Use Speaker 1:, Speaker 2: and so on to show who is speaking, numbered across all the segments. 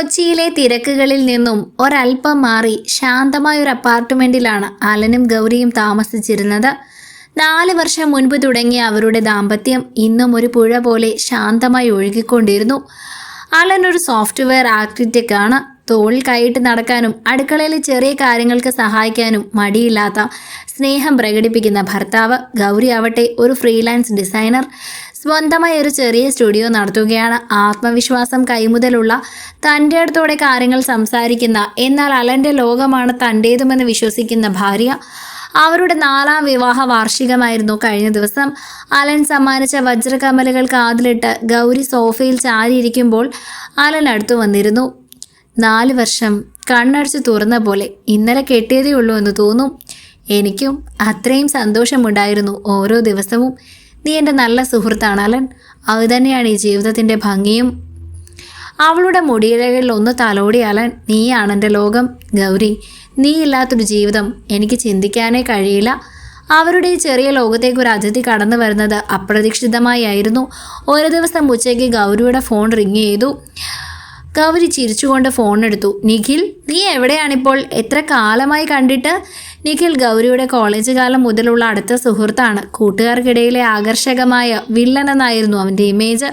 Speaker 1: കൊച്ചിയിലെ തിരക്കുകളിൽ നിന്നും ഒരല്പം മാറി ശാന്തമായ ഒരു അപ്പാർട്ട്മെന്റിലാണ് അലനും ഗൗരിയും താമസിച്ചിരുന്നത്. നാല് വർഷം മുൻപ് തുടങ്ങിയ അവരുടെ ദാമ്പത്യം ഇന്നും ഒരു പുഴ പോലെ ശാന്തമായി ഒഴുകിക്കൊണ്ടിരുന്നു. അലൻ ഒരു സോഫ്റ്റ്വെയർ ആർക്കിടെക്ട് ആണ് തോളിൽ കൈയിട്ട് നടക്കാനും അടുക്കളയിലെ ചെറിയ കാര്യങ്ങൾക്ക് സഹായിക്കാനും മടിയില്ലാത്ത സ്നേഹം പ്രകടിപ്പിക്കുന്ന ഭർത്താവ് ഗൗരി ആവട്ടെ ഒരു ഫ്രീലാൻസ് ഡിസൈനർ. സ്വന്തമായി ഒരു ചെറിയ സ്റ്റുഡിയോ നടത്തുകയാണ്. ആത്മവിശ്വാസം കൈമുതലുള്ള തന്റെ അടുത്തോടെ കാര്യങ്ങൾ സംസാരിക്കുന്ന എന്നാൽ അലന്റെ ലോകമാണ് തന്റേതുമെന്ന് വിശ്വസിക്കുന്ന ഭാര്യ. അവരുടെ നാലാം വിവാഹ വാർഷികമായിരുന്നു കഴിഞ്ഞ ദിവസം. അലൻ സമ്മാനിച്ച വജ്രകമലുകൾ കാതിലിട്ട് ഗൗരി സോഫയിൽ ചാരിയിരിക്കുമ്പോൾ അലൻ അടുത്തു വന്നിരുന്നു. നാല് വർഷം കണ്ണടച്ച് തുറന്ന പോലെ ഇന്നലെ കെട്ടിയതേ ഉള്ളൂ എന്ന് തോന്നും. എനിക്കും അത്രയും സന്തോഷമുണ്ടായിരുന്നു ഓരോ ദിവസവും. നീ എന്റെ നല്ല സുഹൃത്താണ് അലൻ. അത് തന്നെയാണ് ഈ ജീവിതത്തിന്റെ ഭംഗിയും. അവളുടെ മുടിയിലകളിൽ ഒന്ന് തലോടി അലൻ. നീയാണ് എന്റെ ലോകം ഗൗരി. നീ ഇല്ലാത്തൊരു ജീവിതം എനിക്ക് ചിന്തിക്കാനേ കഴിയില്ല. അവരുടെ ഈ ചെറിയ ലോകത്തേക്ക് ഒരു അതിഥി കടന്നു വരുന്നത് അപ്രതീക്ഷിതമായി ആയിരുന്നു. ഒരു ദിവസം ഉച്ചയ്ക്ക് ഗൗരിയുടെ ഫോൺ റിങ് ചെയ്തു. ഗൗരി ചിരിച്ചുകൊണ്ട് ഫോൺ എടുത്തു. നിഖിൽ നീ എവിടെയാണിപ്പോൾ? എത്ര കാലമായി കണ്ടിട്ട്? നിഖിൽ ഗൗരിയുടെ കോളേജ് കാലം മുതലുള്ള അടുത്ത സുഹൃത്താണ്. കൂട്ടുകാർക്കിടയിലെ ആകർഷകമായ വില്ലൻ എന്നായിരുന്നു അവന്റെ ഇമേജ്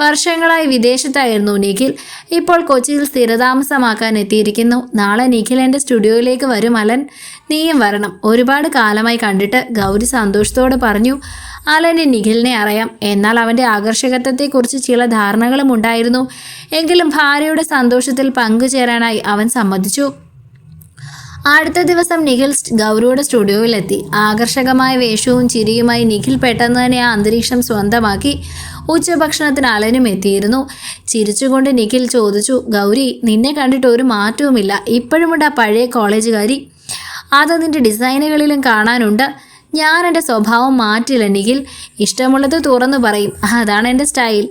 Speaker 1: വർഷങ്ങളായി വിദേശത്തായിരുന്നു നിഖിൽ. ഇപ്പോൾ കൊച്ചിയിൽ സ്ഥിരതാമസമാക്കാൻ എത്തിയിരിക്കുന്നു. നാളെ നിഖിൽ എന്റെ സ്റ്റുഡിയോയിലേക്ക് വരും അലൻ. നീയും വരണം. ഒരുപാട് കാലമായി കണ്ടിട്ട് ഗൗരി സന്തോഷത്തോടെ പറഞ്ഞു അലന് നിഖിലിനെ അറിയാം. എന്നാൽ അവന്റെ ആകർഷകത്വത്തെക്കുറിച്ച് ചില ധാരണകളും ഉണ്ടായിരുന്നു. എങ്കിലും ഭാര്യയുടെ സന്തോഷത്തിൽ പങ്കുചേരാനായി അവൻ സമ്മതിച്ചു. അടുത്ത ദിവസം നിഖിൽ ഗൗരിയുടെ സ്റ്റുഡിയോയിലെത്തി. ആകർഷകമായ വേഷവും ചിരിയുമായി നിഖിൽ പെട്ടെന്ന് തന്നെ ആ അന്തരീക്ഷം സ്വന്തമാക്കി ഉച്ചഭക്ഷണത്തിന് അലനും എത്തിയിരുന്നു. ചിരിച്ചുകൊണ്ട് നിഖിൽ ചോദിച്ചു ഗൗരി നിന്നെ കണ്ടിട്ട് ഒരു മാറ്റവുമില്ല. ഇപ്പോഴുമുണ്ട് ആ പഴയ കോളേജുകാരി. അത് നിന്റെ ഡിസൈനുകളിലും കാണാനുണ്ട്. ഞാൻ എന്റെ സ്വഭാവം മാറ്റില്ല നിഖിൽ. ഇഷ്ടമുള്ളത് തുറന്നു പറയും. അതാണ് എന്റെ സ്റ്റൈൽ.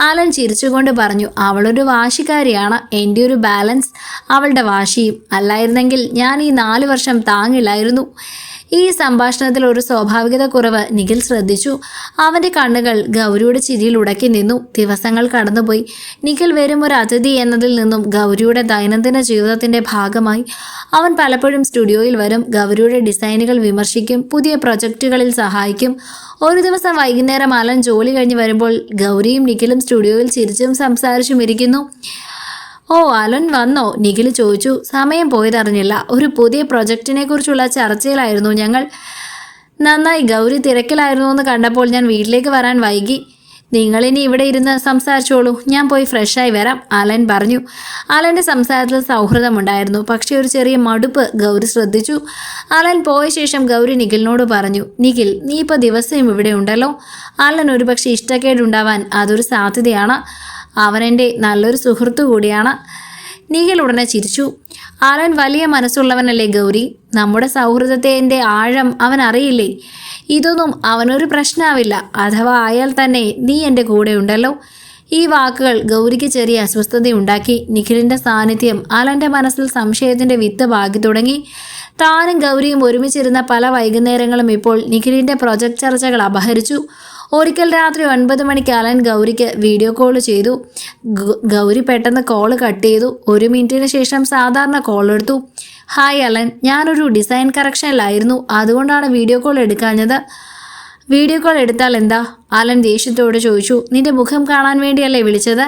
Speaker 1: അലൻ ചിരിച്ചുകൊണ്ട് പറഞ്ഞു അവളൊരു വാശിക്കാരിയാണ്. എന്റെ ഒരു ബാലൻസ് അവളുടെ വാശിയും. അല്ലായിരുന്നെങ്കിൽ ഞാൻ ഈ നാല് വർഷം താങ്ങില്ലായിരുന്നു. ഈ സംഭാഷണത്തിൽ ഒരു സ്വാഭാവികത കുറവ് നിഖിൽ ശ്രദ്ധിച്ചു. അവന്റെ കണ്ണുകൾ ഗൗരിയുടെ ചിരിയിൽ ഉടക്കി നിന്നു. ദിവസങ്ങൾ കടന്നുപോയി. നിഖിൽ വരും ഒരു അതിഥി എന്നതിൽ നിന്നും ഗൗരിയുടെ ദൈനംദിന ജീവിതത്തിന്റെ ഭാഗമായി. അവൻ പലപ്പോഴും സ്റ്റുഡിയോയിൽ വരും. ഗൗരിയുടെ ഡിസൈനുകൾ വിമർശിക്കും. പുതിയ പ്രൊജക്റ്റുകളിൽ സഹായിക്കും. ഒരു ദിവസം വൈകുന്നേരം അലൻ ജോലി കഴിഞ്ഞ് വരുമ്പോൾ ഗൗരിയും നിഖിലും സ്റ്റുഡിയോയിൽ ചിരിച്ചും സംസാരിച്ചും ഇരിക്കുന്നു. ഓ അലൻ വന്നോ? നിഖിൽ ചോദിച്ചു. സമയം പോയതറിഞ്ഞില്ല. ഒരു പുതിയ പ്രൊജക്റ്റിനെ കുറിച്ചുള്ള ചർച്ചയിലായിരുന്നു ഞങ്ങൾ. നന്നായി ഗൗരി തിരക്കിലായിരുന്നു എന്ന് കണ്ടപ്പോൾ ഞാൻ വീട്ടിലേക്ക് വരാൻ വൈകി. നിങ്ങളിനി ഇവിടെ ഇരുന്ന് സംസാരിച്ചോളൂ. ഞാൻ പോയി ഫ്രഷായി വരാം അലൻ പറഞ്ഞു. അലന്റെ സംസാരത്തിൽ സൗഹൃദമുണ്ടായിരുന്നു. പക്ഷേ ഒരു ചെറിയ മടുപ്പ് ഗൗരി ശ്രദ്ധിച്ചു. അലൻ പോയ ശേഷം ഗൗരി നിഖിലിനോട് പറഞ്ഞു നിഖിൽ നീ ഇപ്പോൾ ദിവസവും ഇവിടെ ഉണ്ടല്ലോ. അലൻ ഒരുപക്ഷെ ഇഷ്ടക്കേടുണ്ടാവാൻ അതൊരു സാധ്യതയാണ്. അവൻ എന്റെ നല്ലൊരു സുഹൃത്തു കൂടിയാണ്. നിഖിൽ ഉടനെ ചിരിച്ചു. ആലൻ വലിയ മനസ്സുള്ളവനല്ലേ ഗൗരി? നമ്മുടെ സൗഹൃദത്തിന്റെ ആഴം അവൻ അറിയില്ലേ? ഇതൊന്നും അവനൊരു പ്രശ്നമാവില്ല അഥവാ ആയാൽ തന്നെ നീ എന്റെ കൂടെ ഉണ്ടല്ലോ. ഈ വാക്കുകൾ ഗൗരിക്ക് ചെറിയ അസ്വസ്ഥത ഉണ്ടാക്കി. നിഖിലിന്റെ സാന്നിധ്യം അലന്റെ മനസ്സിൽ സംശയത്തിന്റെ വിത്ത് പാകി തുടങ്ങി. താനും ഗൗരിയും ഒരുമിച്ചിരുന്ന പല വൈകുന്നേരങ്ങളും ഇപ്പോൾ നിഖിലിന്റെ പ്രൊജക്ട് ചർച്ചകൾ അപഹരിച്ചു. ഒരിക്കൽ രാത്രി ഒൻപത് മണിക്ക് അലൻ ഗൗരിക്ക് വീഡിയോ കോൾ ചെയ്തു. ഗൗരി പെട്ടെന്ന് കോൾ കട്ട് ചെയ്തു. ഒരു മിനിറ്റിന് ശേഷം സാധാരണ കോൾ എടുത്തു. Hi Alan. ഞാനൊരു ഡിസൈൻ കറക്ഷനിലായിരുന്നു അതുകൊണ്ടാണ് വീഡിയോ കോൾ എടുക്കാഞ്ഞത്. വീഡിയോ കോൾ എടുത്താൽ എന്താ? അലൻ ദേഷ്യത്തോട് ചോദിച്ചു. നിന്റെ മുഖം കാണാൻ വേണ്ടിയല്ലേ വിളിച്ചത്?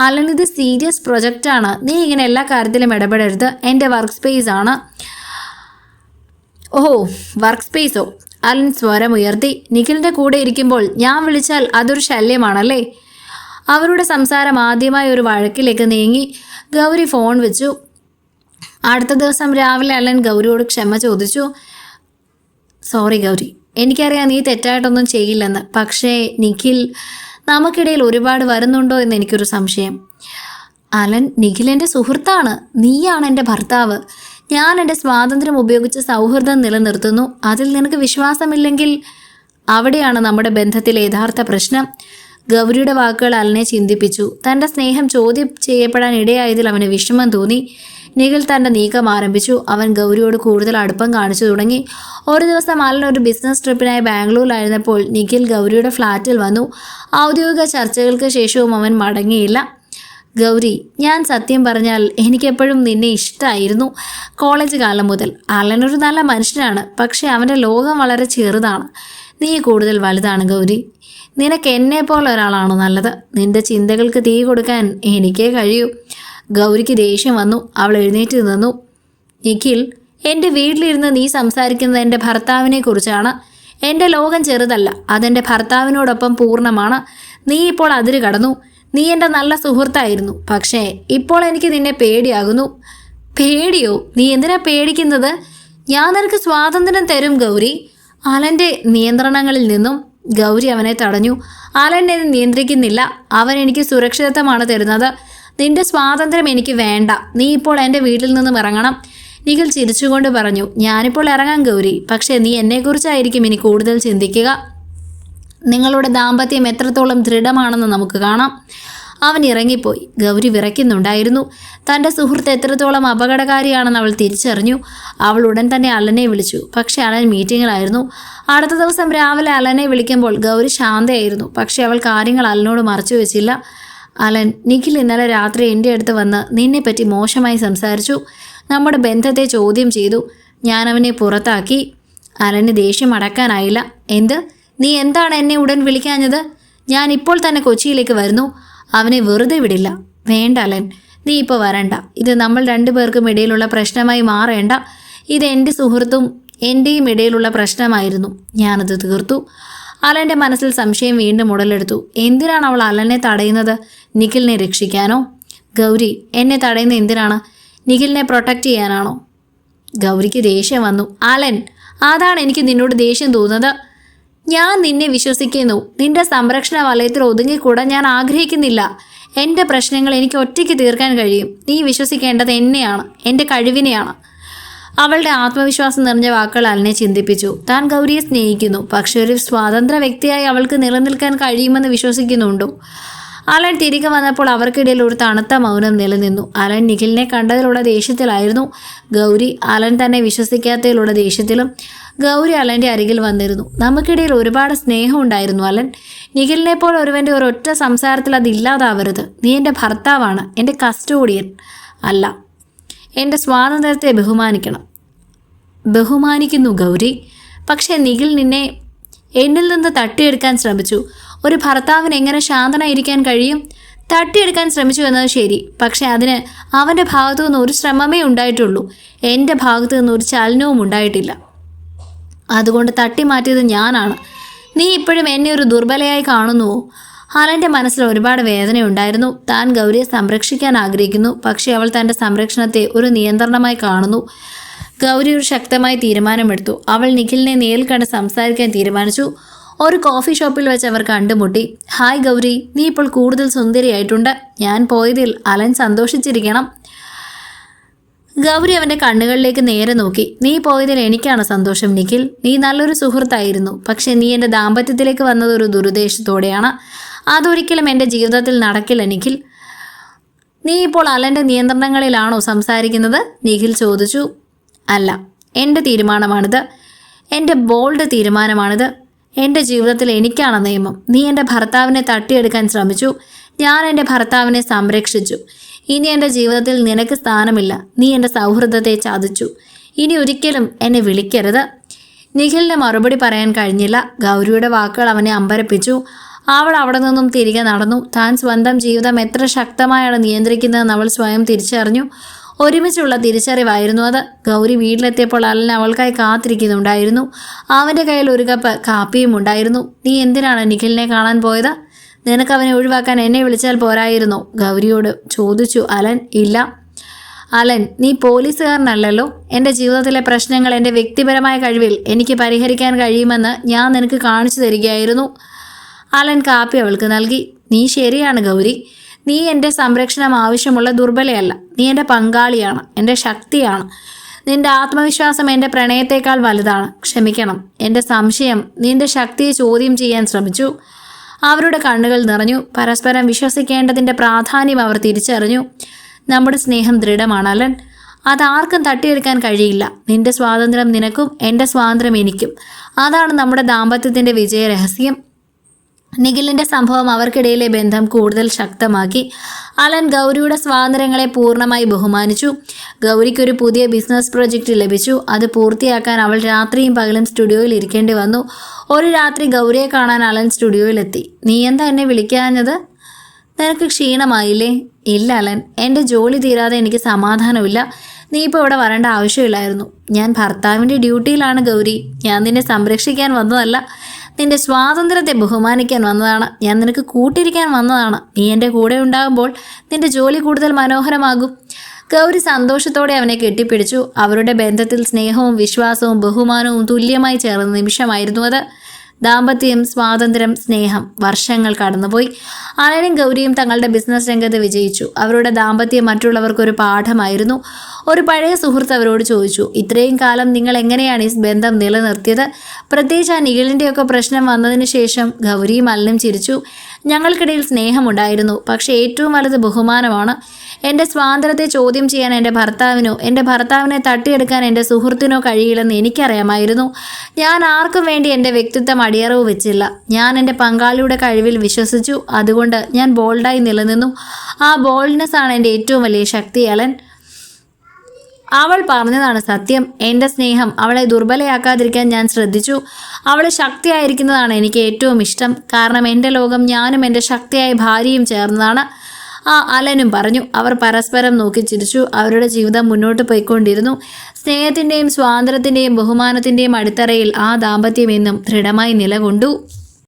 Speaker 1: അലൻ ഇത് സീരിയസ് പ്രൊജക്റ്റാണ് നീ ഇങ്ങനെ എല്ലാ കാര്യത്തിലും ഇടപെടരുത്. എന്റെ വർക്ക് സ്പേസ് ആണ്. ഓ വർക്ക് സ്പേസോ അലൻ സ്വരം ഉയർത്തി നിഖിലിന്റെ കൂടെ ഇരിക്കുമ്പോൾ ഞാൻ വിളിച്ചാൽ അതൊരു ശല്യമാണല്ലേ? അവരുടെ സംസാരം ആദ്യമായി ഒരു വഴക്കിലേക്ക് നീങ്ങി. ഗൗരി ഫോൺ വെച്ചു. അടുത്ത ദിവസം രാവിലെ അലൻ ഗൗരിയോട് ക്ഷമ ചോദിച്ചു. സോറി ഗൗരി എനിക്കറിയാം നീ തെറ്റായിട്ടൊന്നും ചെയ്യില്ലെന്ന്. പക്ഷേ നിഖിൽ നമുക്കിടയിൽ ഒരുപാട് വരുന്നുണ്ടോ എന്ന് എനിക്കൊരു സംശയം. അലൻ നിഖിലെന്റെ സുഹൃത്താണ്. നീയാണ് എന്റെ ഭർത്താവ്. ഞാൻ എന്റെ സ്വാതന്ത്ര്യം ഉപയോഗിച്ച് സൗഹൃദം നിലനിർത്തുന്നു. അതിൽ നിനക്ക് വിശ്വാസമില്ലെങ്കിൽ അവിടെയാണ് നമ്മുടെ ബന്ധത്തിലെ യഥാർത്ഥ പ്രശ്നം. ഗൗരിയുടെ വാക്കുകൾ അലനെ ചിന്തിപ്പിച്ചു. തന്റെ സ്നേഹം ചോദ്യം ചെയ്യപ്പെടാൻ ഇടയായതിൽ അവന് വിഷമം തോന്നി. നിഖിൽ തന്റെ നീക്കം ആരംഭിച്ചു. അവൻ ഗൗരിയോട് കൂടുതൽ അടുപ്പം കാണിച്ചു തുടങ്ങി. ഒരു ദിവസം അലൻ ഒരു ബിസിനസ് ട്രിപ്പിനായി ബാംഗ്ലൂരിലായിരുന്നപ്പോൾ നിഖിൽ ഗൗരിയുടെ ഫ്ലാറ്റിൽ വന്നു. ഔദ്യോഗിക ചർച്ചകൾക്ക് ശേഷവും അവൻ മടങ്ങിയില്ല. ഗൗരി ഞാൻ സത്യം പറഞ്ഞാൽ എനിക്കെപ്പോഴും നിന്നെ ഇഷ്ടമായിരുന്നു കോളേജ് കാലം മുതൽ അലനൊരു നല്ല മനുഷ്യനാണ് പക്ഷേ അവന്റെ ലോകം വളരെ ചെറുതാണ്. നീ കൂടുതൽ വലുതാണ് ഗൗരി. നിനക്ക് എന്നെ പോലെ ഒരാളാണോ നല്ലത്? നിന്റെ ചിന്തകൾക്ക് തീ കൊടുക്കാൻ എനിക്കേ കഴിയൂ. ഗൗരിക്ക് ദേഷ്യം വന്നു അവൾ എഴുന്നേറ്റ് നിന്നു. നിഖിൽ എന്റെ വീട്ടിലിരുന്ന് നീ സംസാരിക്കുന്നത് എന്റെ ഭർത്താവിനെ കുറിച്ചാണ്. എന്റെ ലോകം ചെറുതല്ല അതെന്റെ ഭർത്താവിനോടൊപ്പം പൂർണമാണ്. നീ ഇപ്പോൾ അതിര് കടന്നു നീ എന്റെ നല്ല സുഹൃത്തായിരുന്നു. പക്ഷേ ഇപ്പോൾ എനിക്ക് നിന്നെ പേടിയാകുന്നു. പേടിയോ? നീ എന്തിനാ പേടിക്കുന്നത്? ഞാൻ നിനക്ക് സ്വാതന്ത്ര്യം തരും ഗൗരി. അലന്റെ നിയന്ത്രണങ്ങളിൽ നിന്നും ഗൗരി അവനെ തടഞ്ഞു. അലൻ എന്നെ നിയന്ത്രിക്കുന്നില്ല. അവൻ എനിക്ക് സുരക്ഷിതത്വമാണ് തരുന്നത്. നിന്റെ സ്വാതന്ത്ര്യം എനിക്ക് വേണ്ട. നീ ഇപ്പോൾ എന്റെ വീട്ടിൽ നിന്നും ഇറങ്ങണം. നിഖിൽ ചിരിച്ചുകൊണ്ട് പറഞ്ഞു ഞാനിപ്പോൾ ഇറങ്ങാൻ ഗൗരി. പക്ഷേ നീ എന്നെക്കുറിച്ചായിരിക്കും ഇനി കൂടുതൽ ചിന്തിക്കുക. നിങ്ങളുടെ ദാമ്പത്യം എത്രത്തോളം ദൃഢമാണെന്ന് നമുക്ക് കാണാം. അവൻ ഇറങ്ങിപ്പോയി. ഗൗരി വിറയ്ക്കുന്നുണ്ടായിരുന്നു. തന്റെ സുഹൃത്ത് എത്രത്തോളം അപകടകാരിയാണെന്ന് അവൾ തിരിച്ചറിഞ്ഞു. അവൾ ഉടൻ തന്നെ അലനെ വിളിച്ചു. പക്ഷേ അലൻ മീറ്റിങ്ങിലായിരുന്നു അടുത്ത ദിവസം രാവിലെ അലനെ വിളിക്കുമ്പോൾ ഗൗരി ശാന്തയായിരുന്നു. പക്ഷേ അവൾ കാര്യങ്ങൾ അലനോട് മറച്ചു വെച്ചില്ല. അലൻ നിഖിൽ ഇന്നലെ രാത്രി എന്റെ അടുത്ത് വന്ന് നിന്നെപ്പറ്റി മോശമായി സംസാരിച്ചു. നമ്മുടെ ബന്ധത്തെ ചോദ്യം ചെയ്തു. ഞാൻ അവനെ പുറത്താക്കി. അലന് ദേഷ്യം അടക്കാനായില്ല. എന്ത്? നീ എന്താണ് എന്നെ ഉടൻ വിളിക്കാഞ്ഞത്? ഞാൻ ഇപ്പോൾ തന്നെ കൊച്ചിയിലേക്ക് വരുന്നു. അവനെ വെറുതെ വിടില്ല. വേണ്ട അലൻ. നീ ഇപ്പോൾ വരണ്ട. ഇത് നമ്മൾ രണ്ടുപേർക്കും ഇടയിലുള്ള പ്രശ്നമായി മാറേണ്ട. ഇത് എന്റെ സുഹൃത്തും എന്റെയും ഇടയിലുള്ള പ്രശ്നമായിരുന്നു. ഞാനത് തീർത്തു. അലന്റെ മനസ്സിൽ സംശയം വീണ്ടും ഉടലെടുത്തു. എന്തിനാണ് അവൾ അലനെ തടയുന്നത്? നിഖിലിനെ രക്ഷിക്കാനോ? ഗൗരി എന്നെ തടയുന്നത് എന്തിനാണ്? നിഖിലിനെ പ്രൊട്ടക്റ്റ് ചെയ്യാനാണോ? ഗൗരിക്ക് ദേഷ്യം വന്നു. അലൻ അതാണ് എനിക്ക് നിന്നോട് ദേഷ്യം തോന്നുന്നത്. ഞാൻ നിന്നെ വിശ്വസിക്കുന്നു. നിന്റെ സംരക്ഷണ വലയത്തിൽ ഒതുങ്ങിക്കൂടാൻ ഞാൻ ആഗ്രഹിക്കുന്നില്ല. എന്റെ പ്രശ്നങ്ങൾ എനിക്ക് ഒറ്റയ്ക്ക് തീർക്കാൻ കഴിയും. നീ വിശ്വസിക്കേണ്ടത് എന്നെയാണ് എന്റെ കഴിവിനെയാണ്. അവളുടെ ആത്മവിശ്വാസം നിറഞ്ഞ വാക്കുകൾ അലിനെ ചിന്തിപ്പിച്ചു. താൻ ഗൗരിയെ സ്നേഹിക്കുന്നു. പക്ഷെ ഒരു സ്വതന്ത്ര വ്യക്തിയായി അവൾക്ക് നിലനിൽക്കാൻ കഴിയുമെന്ന് വിശ്വസിക്കുന്നുണ്ടോ. അലൻ തിരികെ വന്നപ്പോൾ അവർക്കിടയിൽ ഒരു തണുത്ത മൗനം നിലനിന്നു. അലൻ നിഖിലിനെ കണ്ടതിലുള്ള ദേഷ്യത്തിലായിരുന്നു ഗൗരി. അലൻ തന്നെ വിശ്വസിക്കാത്തതിലുള്ള ദേഷ്യത്തിലും ഗൗരി അലന്റെ അരികിൽ വന്നിരുന്നു. നമുക്കിടയിൽ ഒരുപാട് സ്നേഹം ഉണ്ടായിരുന്നു അലൻ. നിഖിലിനെ പോലെ ഒരുവന്റെ ഒരൊറ്റ സംസാരത്തിൽ അത് ഇല്ലാതാവരുത്. നീ എന്റെ ഭർത്താവാണ് എന്റെ കസ്റ്റോഡിയൻ അല്ല. എന്റെ സ്വാതന്ത്ര്യത്തെ ബഹുമാനിക്കണം. ബഹുമാനിക്കുന്നു ഗൗരി. പക്ഷേ നിഖിൽ നിന്നെ എന്നിൽ നിന്ന് തട്ടിയെടുക്കാൻ ശ്രമിച്ചു. ഒരു ഭർത്താവിന് എങ്ങനെ ശാന്തനായിരിക്കാൻ കഴിയും? തട്ടിയെടുക്കാൻ ശ്രമിച്ചു എന്നത് ശരി. പക്ഷെ അതിന് അവന്റെ ഭാഗത്തു നിന്ന് ഒരു ശ്രമമേ ഉണ്ടായിട്ടുള്ളൂ. എന്റെ ഭാഗത്തു നിന്ന് ഒരു ചലനവും ഉണ്ടായിട്ടില്ല. അതുകൊണ്ട് തട്ടി മാറ്റിയത് ഞാനാണ്. നീ ഇപ്പോഴും എന്നെ ഒരു ദുർബലയായി കാണുന്നുവോ? അലന്റെ മനസ്സിൽ ഒരുപാട് വേദനയുണ്ടായിരുന്നു താൻ ഗൗരിയെ സംരക്ഷിക്കാൻ ആഗ്രഹിക്കുന്നു. പക്ഷേ അവൾ തന്റെ സംരക്ഷണത്തെ ഒരു നിയന്ത്രണമായി കാണുന്നു. ഗൗരി ഒരു ശക്തമായ തീരുമാനമെടുത്തു. അവൾ നിഖിലിനെ നേരിൽ കണ്ട് സംസാരിക്കാൻ തീരുമാനിച്ചു. ഒരു കോഫി ഷോപ്പിൽ വെച്ച് അവർ കണ്ടുമുട്ടി. ഹായ് ഗൗരി നീ ഇപ്പോൾ കൂടുതൽ സുന്ദരിയായിട്ടുണ്ട്. ഞാൻ പോയതിൽ അലൻ സന്തോഷിച്ചിരിക്കണം. ഗൗരി അവന്റെ കണ്ണുകളിലേക്ക് നേരെ നോക്കി. നീ പോയതിൽ എനിക്കാണ് സന്തോഷം നിഖിൽ. നീ നല്ലൊരു സുഹൃത്തായിരുന്നു. പക്ഷേ നീ എന്റെ ദാമ്പത്യത്തിലേക്ക് വന്നതൊരു ദുരുദ്ദേശത്തോടെയാണ്. അതൊരിക്കലും എന്റെ ജീവിതത്തിൽ നടക്കില്ല നിഖിൽ. നീ ഇപ്പോൾ അലന്റെ നിയന്ത്രണങ്ങളിലാണോ സംസാരിക്കുന്നത്? നിഖിൽ ചോദിച്ചു. അല്ല എന്റെ തീരുമാനമാണിത്. എന്റെ ബോൾഡ് തീരുമാനമാണിത്. എന്റെ ജീവിതത്തിൽ എനിക്കാണ് നിയമം. നീ എന്റെ ഭർത്താവിനെ തട്ടിയെടുക്കാൻ ശ്രമിച്ചു. ഞാൻ എന്റെ ഭർത്താവിനെ സംരക്ഷിച്ചു. ഇനി എന്റെ ജീവിതത്തിൽ നിനക്ക് സ്ഥാനമില്ല. നീ എന്റെ സൗഹൃദത്തെ ചതിച്ചു. ഇനി ഒരിക്കലും എന്നെ വിളിക്കരുത്. നിഖിലിന് മറുപടി പറയാൻ കഴിഞ്ഞില്ല. ഗൗരിയുടെ വാക്കുകൾ അവനെ അമ്പരപ്പിച്ചു. അവൾ അവിടെ നിന്നും തിരികെ നടന്നു. താൻ സ്വന്തം ജീവിതം എത്ര ശക്തമായാണ് നിയന്ത്രിക്കുന്നതെന്ന് അവൾ സ്വയം തിരിച്ചറിഞ്ഞു. ഒരുമിച്ചുള്ള തിരിച്ചറിവായിരുന്നു അത്. ഗൗരി വീട്ടിലെത്തിയപ്പോൾ അലൻ അവൾക്കായി കാത്തിരിക്കുന്നുണ്ടായിരുന്നു. അവന്റെ കയ്യിൽ ഒരു കപ്പ് കാപ്പിയും ഉണ്ടായിരുന്നു. നീ എന്തിനാണ് നിഖിലിനെ കാണാൻ പോയത്? നിനക്ക് അവനെ ഒഴിവാക്കാൻ എന്നെ വിളിച്ചാൽ പോരായിരുന്നു ഗൗരിയോട് ചോദിച്ചു അലൻ. ഇല്ല. അലൻ നീ പോലീസുകാരനല്ലല്ലോ. എന്റെ ജീവിതത്തിലെ പ്രശ്നങ്ങൾ എന്റെ വ്യക്തിപരമായ കഴിവിൽ എനിക്ക് പരിഹരിക്കാൻ കഴിയുമെന്ന് ഞാൻ നിനക്ക് കാണിച്ചു തരികയായിരുന്നു. അലൻ കാപ്പി അവൾക്ക് നൽകി. നീ ശരിയാണ് ഗൗരി. നീ എന്റെ സംരക്ഷണം ആവശ്യമുള്ള ദുർബലയല്ല. നീ എന്റെ പങ്കാളിയാണ്. എന്റെ ശക്തിയാണ്. നിന്റെ ആത്മവിശ്വാസം എന്റെ പ്രണയത്തേക്കാൾ വലുതാണ്. ക്ഷമിക്കണം. എന്റെ സംശയം നിന്റെ ശക്തിയെ ചോദ്യം ചെയ്യാൻ ശ്രമിച്ചു. അവരുടെ കണ്ണുകൾ നിറഞ്ഞു. പരസ്പരം വിശ്വസിക്കേണ്ടതിന്റെ പ്രാധാന്യം അവർ തിരിച്ചറിഞ്ഞു. നമ്മുടെ സ്നേഹം ദൃഢമാണ് അലൻ. അതാർക്കും തട്ടിയെടുക്കാൻ കഴിയില്ല. നിന്റെ സ്വാതന്ത്ര്യം നിനക്കും എന്റെ സ്വാതന്ത്ര്യം എനിക്കും. അതാണ് നമ്മുടെ ദാമ്പത്യത്തിന്റെ വിജയ രഹസ്യം നിഖിലിന്റെ സംഭവം അവർക്കിടയിലെ ബന്ധം കൂടുതൽ ശക്തമാക്കി. അലൻ ഗൗരിയുടെ സ്വാതന്ത്ര്യങ്ങളെ പൂർണമായി ബഹുമാനിച്ചു. ഗൗരിക്കൊരു പുതിയ ബിസിനസ് പ്രൊജക്റ്റ് ലഭിച്ചു. അത് പൂർത്തിയാക്കാൻ അവൾ രാത്രിയും പകലും സ്റ്റുഡിയോയിൽ ഇരിക്കേണ്ടി വന്നു. ഒരു രാത്രി ഗൗരിയെ കാണാൻ അലൻ സ്റ്റുഡിയോയിലെത്തി. നീ എന്താ എന്നെ വിളിക്കാഞ്ഞത്? നിനക്ക് ക്ഷീണമായില്ലേ? ഇല്ല അലൻ. എന്റെ ജോലി തീരാതെ എനിക്ക് സമാധാനമില്ല. നീ ഇപ്പോൾ ഇവിടെ വരേണ്ട ആവശ്യമില്ലായിരുന്നു. ഞാൻ ഭർത്താവിന്റെ ഡ്യൂട്ടിയിലാണ് ഗൗരി. ഞാൻ നിന്നെ സംരക്ഷിക്കാൻ വന്നതല്ല. നിന്റെ സ്വാതന്ത്ര്യത്തെ ബഹുമാനിക്കാൻ വന്നതാണ്. ഞാൻ നിനക്ക് കൂട്ടിരിക്കാൻ വന്നതാണ്. നീ എന്റെ കൂടെ ഉണ്ടാകുമ്പോൾ നിന്റെ ജോലി കൂടുതൽ മനോഹരമാകും. ഗൗരി സന്തോഷത്തോടെ അവനെ കെട്ടിപ്പിടിച്ചു. അവരുടെ ബന്ധത്തിൽ സ്നേഹവും വിശ്വാസവും ബഹുമാനവും തുല്യമായി ചേർന്ന നിമിഷമായിരുന്നു അത്. ദാമ്പത്യം സ്വാതന്ത്ര്യം സ്നേഹം വർഷങ്ങൾ കടന്നുപോയി. അനനും ഗൗരിയും തങ്ങളുടെ ബിസിനസ് രംഗത്ത് വിജയിച്ചു. അവരുടെ ദാമ്പത്യം മറ്റുള്ളവർക്കൊരു പാഠമായിരുന്നു. ഒരു പഴയ സുഹൃത്ത് അവരോട് ചോദിച്ചു ഇത്രയും കാലം നിങ്ങൾ എങ്ങനെയാണ് ഈ ബന്ധം നിലനിർത്തിയത്? പ്രത്യേകിച്ച് ആ നിഖിലിന്റെയൊക്കെ പ്രശ്നം വന്നതിന് ശേഷം ഗൗരിയും അലനും ചിരിച്ചു. ഞങ്ങൾക്കിടയിൽ സ്നേഹമുണ്ടായിരുന്നു പക്ഷേ ഏറ്റവും വലുത് ബഹുമാനമാണ്. എന്റെ സ്വാതന്ത്ര്യത്തെ ചോദ്യം ചെയ്യാൻ എന്റെ ഭർത്താവിനോ എന്റെ ഭർത്താവിനെ തട്ടിയെടുക്കാൻ എന്റെ സുഹൃത്തിനോ കഴിയില്ലെന്ന് എനിക്കറിയാമായിരുന്നു. ഞാൻ ആർക്കും വേണ്ടി എന്റെ വ്യക്തിത്വം അടിയറവ് വെച്ചില്ല. ഞാൻ എന്റെ പങ്കാളിയുടെ കഴിവിൽ വിശ്വസിച്ചു. അതുകൊണ്ട് ഞാൻ ബോൾഡായി നിലനിന്നു. ആ ബോൾഡ്നെസ് ആണ് എന്റെ ഏറ്റവും വലിയ ശക്തി അലൻ. അവൾ പറഞ്ഞതാണ് സത്യം. എന്റെ സ്നേഹം അവളെ ദുർബലയാക്കാതിരിക്കാൻ ഞാൻ ശ്രദ്ധിച്ചു. അവൾ ശക്തിയായിരിക്കുന്നതാണ് എനിക്ക് ഏറ്റവും ഇഷ്ടം. കാരണം എന്റെ ലോകം ഞാനും എന്റെ ശക്തിയായ ഭാര്യയും ചേർന്നതാണ്. ആ അലനും പറഞ്ഞു. അവർ പരസ്പരം നോക്കി ചിരിച്ചു. അവരുടെ ജീവിതം മുന്നോട്ട് പോയിക്കൊണ്ടിരുന്നു. സ്നേഹത്തിന്റെയും സ്വാതന്ത്ര്യത്തിന്റെയും ബഹുമാനത്തിന്റെയും അടിത്തറയിൽ ആ ദാമ്പത്യം എന്നും ദൃഢമായി നിലകൊണ്ടു.